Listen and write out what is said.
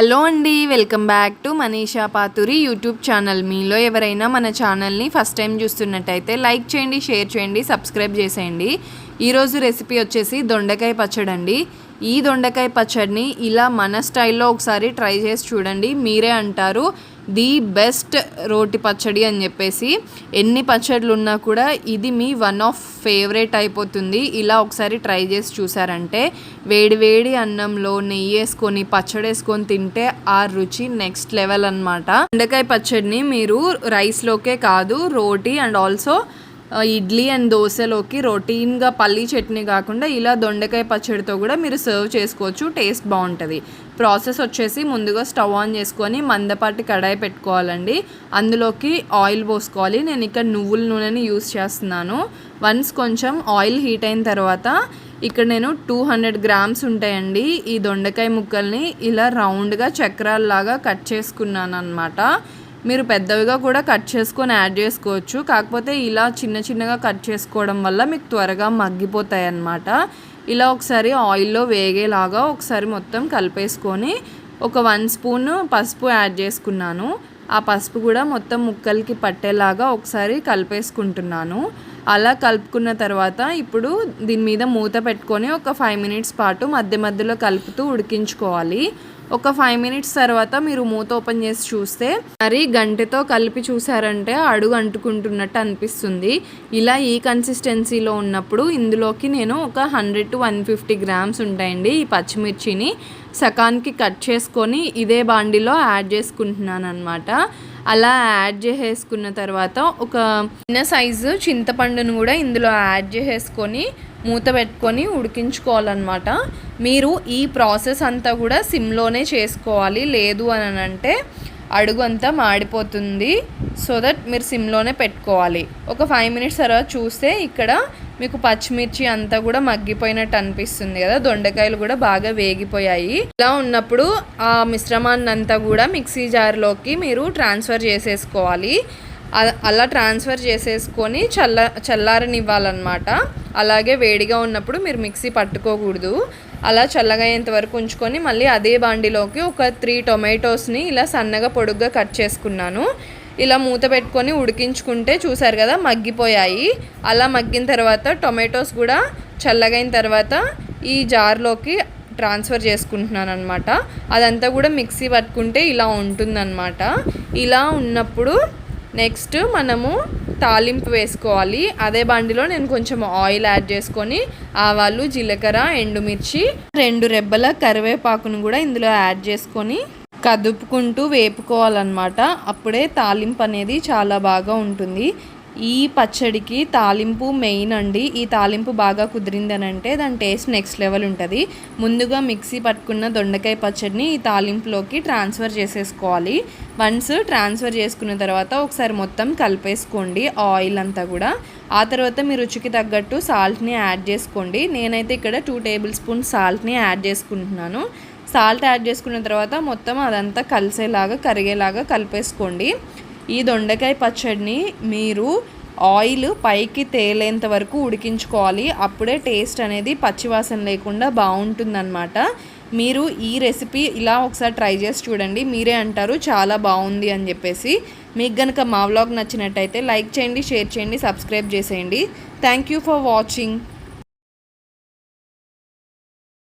Hello అండి welcome back to Manisha Paturi YouTube channel. మీలో ఎవరైనా మన ఛానల్ని ఫస్ట్ టైం చూస్తున్నట్టయితే లైక్ చేయండి షేర్ చేయండి సబ్స్క్రైబ్ చేసేయండి. ఈరోజు రెసిపీ వచ్చేసి దొండకాయ పచ్చడి అండి. ఈ దొండకాయ పచ్చడిని ఇలా మన స్టైల్లో ఒకసారి ట్రై చేసి చూడండి. మీరే అంటారు. ది బెస్ట్ రోటి పచ్చడి అని చెప్పేసి ఎన్ని పచ్చళ్ళు ఉన్నా కూడా ఇది మీ వన్ ఆఫ్ ఫేవరెట్ అయిపోతుంది. ఇలా ఒకసారి ట్రై చేసి చూసారంటే వేడివేడి అన్నంలో నెయ్యి వేసుకొని పచ్చడి వేసుకొని తింటే ఆ రుచి నెక్స్ట్ లెవెల్ అనమాట బెండకాయ పచ్చడిని మీరు రైస్లోకే కాదు roti and also idli and దోశలోకి రొటీన్గా పల్లీ చట్నీ కాకుండా ఇలా దొండకాయ పచ్చడితో కూడా మీరు సర్వ్ చేసుకోవచ్చు. టేస్ట్ బాగుంటుంది. ప్రాసెస్ వచ్చేసి ముందుగా స్టవ్ ఆన్ చేసుకొని మందపాటి కడాయి పెట్టుకోవాలండి. అందులోకి ఆయిల్ పోసుకోవాలి. నేను ఇక్కడ నువ్వుల నూనెని యూస్ చేస్తున్నాను. వన్స్ కొంచెం ఆయిల్ హీట్ అయిన తర్వాత ఇక్కడ నేను టూ హండ్రెడ్ గ్రామ్స్ ఉంటాయండి. ఈ దొండకాయ ముక్కల్ని ఇలా రౌండ్గా చక్రాల్లాగా కట్ చేసుకున్నాను అనమాట మీరు పెద్దవిగా కూడా కట్ చేసుకొని యాడ్ చేసుకోవచ్చు. కాకపోతే ఇలా చిన్న చిన్నగా కట్ చేసుకోవడం వల్ల మీకు త్వరగా మగ్గిపోతాయి అన్నమాట ఇలా ఒకసారి ఆయిల్లో వేగేలాగా ఒకసారి మొత్తం కలిపేసుకొని ఒక వన్ స్పూన్ పసుపు యాడ్ చేసుకున్నాను. ఆ పసుపు కూడా మొత్తం ముక్కలకి పట్టేలాగా ఒకసారి కలిపేసుకుంటున్నాను. అలా కలుపుకున్న తర్వాత ఇప్పుడు దీని మీద మూత పెట్టుకొని ఒక ఫైవ్ మినిట్స్ పాటు మధ్య మధ్యలో కలుపుతూ ఉడికించుకోవాలి. ఒక ఫైవ్ మినిట్స్ తర్వాత మీరు మూత ఓపెన్ చేసి చూస్తే మరి గంటెతో కలిపి చూసారంటే అడుగు అంటుకుంటున్నట్టు అనిపిస్తుంది. ఇలా ఈ కన్సిస్టెన్సీలో ఉన్నప్పుడు ఇందులోకి నేను ఒక hundred to one fifty grams ఉంటాయండి ఈ పచ్చిమిర్చిని. సకానికి కట్ చేసుకొని ఇదే బాండిలో యాడ్ చేసుకుంటున్నాను అనమాట అలా యాడ్ చేసేసుకున్న తర్వాత ఒక చిన్న సైజు చింతపండును కూడా ఇందులో యాడ్ చేసేసుకొని మూత పెట్టుకొని ఉడికించుకోవాలన్నమాట. మీరు ఈ ప్రాసెస్ అంతా కూడా సిమ్లోనే చేసుకోవాలి. లేదు అని అంటే అడుగు అంతా మాడిపోతుంది. సో దట్ మీరు సిమ్లోనే పెట్టుకోవాలి. ఒక ఫైవ్ మినిట్స్ తర్వాత చూస్తే ఇక్కడ మీకు పచ్చిమిర్చి అంతా కూడా మగ్గిపోయినట్టు అనిపిస్తుంది కదా. దొండకాయలు కూడా బాగా వేగిపోయాయి. ఇలా ఉన్నప్పుడు ఆ మిశ్రమాన్ని అంతా కూడా మిక్సీ జార్లోకి మీరు ట్రాన్స్ఫర్ చేసేసుకోవాలి. అలా ట్రాన్స్ఫర్ చేసేసుకొని చల్ల చల్లారనివ్వాలన్నమాట. అలాగే వేడిగా ఉన్నప్పుడు మీరు మిక్సీ పట్టుకోకూడదు. అలా చల్లగయ్యేంత వరకు ఉంచుకొని మళ్ళీ అదే బాండిలోకి ఒక త్రీ టొమాటోస్ని ఇలా సన్నగా పొడుగ్గా కట్ చేసుకున్నాను. ఇలా మూత పెట్టుకొని ఉడికించుకుంటే చూసారు కదా మగ్గిపోయాయి. అలా మగ్గిన తర్వాత టొమాటోస్ కూడా చల్లగైన తర్వాత ఈ జార్లోకి ట్రాన్స్ఫర్ చేసుకుంటున్నాను అనమాట అదంతా కూడా మిక్సీ పట్టుకుంటే ఇలా ఉంటుందన్నమాట. ఇలా ఉన్నప్పుడు నెక్స్ట్ మనము తాలింపు వేసుకోవాలి. అదే బండిలో నేను కొంచెం ఆయిల్ యాడ్ చేసుకొని ఆవాలు జీలకర్ర ఎండుమిర్చి రెండు రెబ్బల కరివేపాకును కూడా ఇందులో యాడ్ చేసుకొని కదుపుకుంటూ వేపుకోవాలన్నమాట. అప్పుడే తాలింపు అనేది చాలా బాగా ఉంటుంది. ఈ పచ్చడికి తాలింపు మెయిన్ అండి. ఈ తాలింపు బాగా కుదిరిందనంటే దాని టేస్ట్ నెక్స్ట్ లెవెల్ ఉంటుంది. ముందుగా మిక్సీ పట్టుకున్న దొండకాయ పచ్చడిని ఈ తాలింపులోకి ట్రాన్స్ఫర్ చేసేసుకోవాలి. వన్స్ ట్రాన్స్ఫర్ చేసుకున్న తర్వాత ఒకసారి మొత్తం కలిపేసుకోండి ఆయిల్ అంతా కూడా. ఆ తర్వాత మీ రుచికి తగ్గట్టు సాల్ట్ని యాడ్ చేసుకోండి. నేనైతే ఇక్కడ టూ టేబుల్ స్పూన్ సాల్ట్ని యాడ్ చేసుకుంటున్నాను. సాల్ట్ యాడ్ చేసుకున్న తర్వాత మొత్తం అదంతా కలిసేలాగా కరిగేలాగా కలిపేసుకోండి. ఈ దొండకాయ పచ్చడిని మీరు ఆయిల్ పైకి తేలేంత వరకు ఉడికించుకోవాలి. అప్పుడే టేస్ట్ అనేది పచ్చివాసన లేకుండా బాగుంటుందన్నమాట. మీరు ఈ రెసిపీ ఇలా ఒకసారి ట్రై చేసి చూడండి. మీరే అంటారు చాలా బాగుంది అని చెప్పేసి. మీకు కనుక మా వ్లాగ్ నచ్చినట్టయితే లైక్ చేయండి షేర్ చేయండి సబ్స్క్రైబ్ చేసేయండి. Thank you for watching.